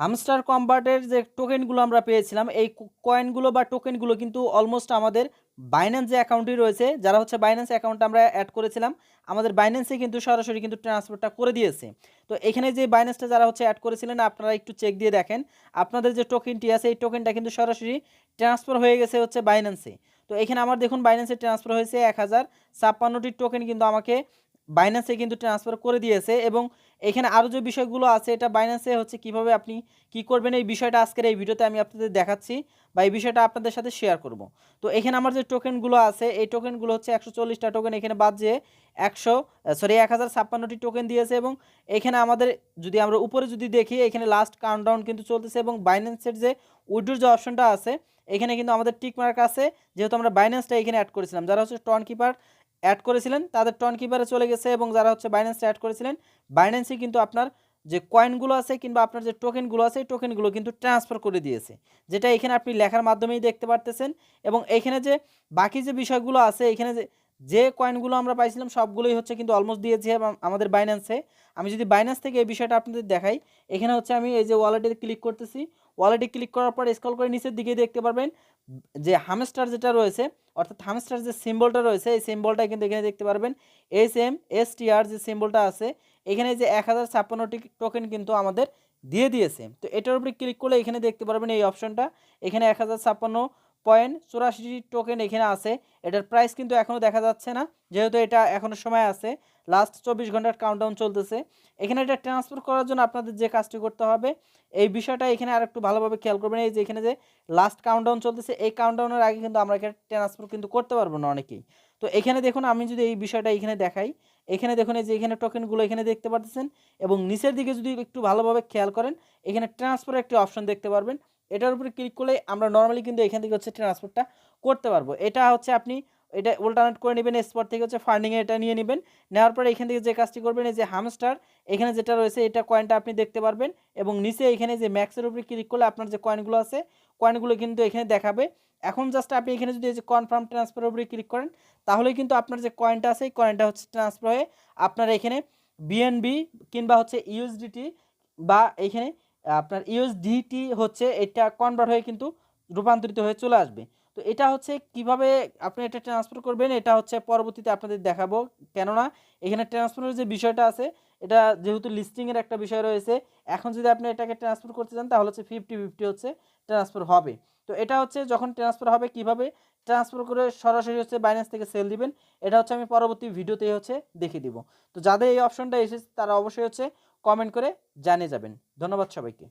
Hamster কম্বার্টের যে টোকেনগুলো আমরা পেয়েছিলাম, এই কয়েনগুলো বা টোকেনগুলো কিন্তু অলমোস্ট আমাদের বাইন্যান্স যে অ্যাকাউন্টটি রয়েছে। যারা হচ্ছে বাইন্যান্স অ্যাকাউন্ট আমরা অ্যাড করেছিলাম, আমাদের বাইন্যান্সে কিন্তু সরাসরি কিন্তু ট্রান্সফারটা করে দিয়েছে। তো এখানে যে বাইন্যান্সটা যারা হচ্ছে অ্যাড করেছিলেন, আপনারা একটু চেক দিয়ে দেখেন। আপনাদের যে টোকেনটি আছে, এই টোকেনটা কিন্তু সরাসরি ট্রান্সফার হয়ে গেছে হচ্ছে বাইন্যান্সে তো এখানে আমার দেখুন বাইন্যান্সে ট্রান্সফার হয়েছে এক হাজার ছাপ্পান্নটি টোকেন কিন্তু আমাকে বাইন্যান্সে কিন্তু ট্রান্সফার করে দিয়েছে এবং এখানে আরও যে বিষয়গুলো আছে, এটা বাইন্যান্সে হচ্ছে কীভাবে আপনি কি করবেন, এই বিষয়টা আজকের এই ভিডিওতে আমি আপনাদের দেখাচ্ছি বা এই বিষয়টা আপনাদের সাথে শেয়ার করব। তো এখানে আমার যে টোকেনগুলো আছে, এই টোকেনগুলো হচ্ছে একশো চল্লিশটা টোকেন এখানে বাদ যে একশো সরি এক হাজার ছাপ্পান্নটি টোকেন দিয়েছে এবং এখানে আমাদের যদি আমরা উপরে যদি দেখি, এখানে লাস্ট কাউন্টডাউন কিন্তু চলতেছে এবং বাইন্যান্সের যে উইড্রোর যে অপশনটা আছে, এখানে কিন্তু আমাদের টিক মার্ক আছে। যেহেতু আমরা বাইন্যান্সটা এখানে অ্যাড করেছিলাম, যারা হচ্ছে টন কিপার অ্যাড করেছিলেন, তাদের টন কিপারে চলে গেছে এবং যারা হচ্ছে বাইন্যান্সে অ্যাড করেছিলেন বাইন্যান্সে কিন্তু আপনার যে কয়েনগুলো আছে কিংবা আপনার যে টোকেনগুলো আছে, এই টোকেনগুলো কিন্তু ট্রান্সফার করে দিয়েছে, যেটা এখানে আপনি লেখার মাধ্যমেই দেখতে পারতেছেন এবং এখানে যে বাকি যে বিষয়গুলো আছে, এখানে যে যে কয়েনগুলো আমরা পাইছিলাম, সবগুলোই হচ্ছে কিন্তু অলমোস্ট দিয়েছে আম- আমাদের বাইন্যান্সে আমি যদি বাইন্যান্স থেকে এই বিষয়টা আপনাদের দেখাই, এখানে হচ্ছে আমি এই যে ওয়ালেটে ক্লিক করতেছি। ওয়ালেটে ক্লিক করার পর স্কল করে নিচের দিকে দেখতে পারবেন, যে হামস্টার যেটা রয়েছে, অর্থাৎ হামস্টার যে সিম্বলটা রয়েছে, এই সিম্বলটা কিন্তু এখানে দেখতে পারবেন। এস এম, এস টি আর যে সিম্বলটা আছে, এখানে যে এক হাজার ছাপ্পান্নটি টোকেন কিন্তু আমাদের দিয়ে দিয়েছে। তো এটার উপরে ক্লিক করলে এখানে দেখতে পারবেন এই অপশনটা এখানে এক হাজার ছাপ্পান্ন পয়েন্ট চুরাশি টোকেন এখানে আছে। এটার প্রাইস কিন্তু এখনও দেখা যাচ্ছে না, যেহেতু এটা এখনও সময় আছে। লাস্ট চব্বিশ ঘণ্টার কাউন্টডাউন চলতেছে। এখানে এটা ট্রান্সফার করার জন্য আপনাদের যে কাজটি করতে হবে, এই বিষয়টা এখানে আর একটু ভালোভাবে খেয়াল করবেন। এই যে এখানে যে লাস্ট কাউন্টডাউন চলতেছে, এই কাউন্টডাউনের আগে কিন্তু আমরা এখানে ট্রান্সফার কিন্তু করতে পারব না অনেকেই। তো এখানে দেখুন, আমি যদি এই বিষয়টা এখানে দেখাই, এখানে দেখুন এই যে এখানে টোকেনগুলো এখানে দেখতে পাচ্ছেন এবং নিচের দিকে যদি একটু ভালোভাবে খেয়াল করেন, এখানে ট্রান্সফারের একটি অপশন দেখতে পারবেন। এটার উপরে ক্লিক করলে আমরা নর্মালি কিন্তু এখান থেকে হচ্ছে ট্রান্সফারটা করতে পারব। এটা হচ্ছে আপনি এটা উল্টারনেট করে নেবেন স্পট থেকে হচ্ছে ফান্ডিংয়ে এটা নিয়ে নেবেন। নেওয়ার পরে এখান থেকে যে কাজটি করবেন, এই যে হামস্টার এখানে যেটা রয়েছে, এটা কয়েনটা আপনি দেখতে পারবেন এবং নিচে এখানে যে ম্যাক্সের উপরে ক্লিক করলে আপনার যে কয়েনগুলো আছে কয়েনগুলো কিন্তু এখানে দেখাবে। এখন জাস্ট আপনি এখানে যদি এই যে কনফার্ম ট্রান্সফারের উপরে ক্লিক করেন, তাহলে কিন্তু আপনার যে কয়েনটা আছে, এই কয়েনটা হচ্ছে ট্রান্সফার হয়ে আপনার এখানে বিএনবি কিংবা হচ্ছে ইউএসডিটি বা এখানে আপনার ইউএসডিটি হচ্ছে এটা কনভার্ট হয়ে কিন্তু রূপান্তরিত হয়ে চলে আসবে। তো এটা হচ্ছে কীভাবে আপনি এটা ট্রান্সফার করবেন, এটা হচ্ছে পরবর্তীতে আপনাদের দেখাবো। কেননা এখানে ট্রান্সফারের যে বিষয়টা আছে, এটা যেহেতু লিস্টিংয়ের একটা বিষয় রয়েছে, এখন যদি আপনি এটাকে ট্রান্সফার করতে চান, তাহলে হচ্ছে ফিফটি ফিফটি হচ্ছে ট্রান্সফার হবে। তো এটা হচ্ছে যখন ট্রান্সফার হবে কীভাবে? ট্রান্সফার করে সরাসরি হচ্ছে বাইন্যান্স থেকে সেল দিবেন। এটা হচ্ছে আমি পরবর্তী ভিডিওতেই হচ্ছে দেখিয়ে দিব। তো যাদের এই অপশনটা এসেছে, তারা অবশ্যই হচ্ছে কমেন্ট করে জানিয়ে যাবেন। ধন্যবাদ সবাইকে।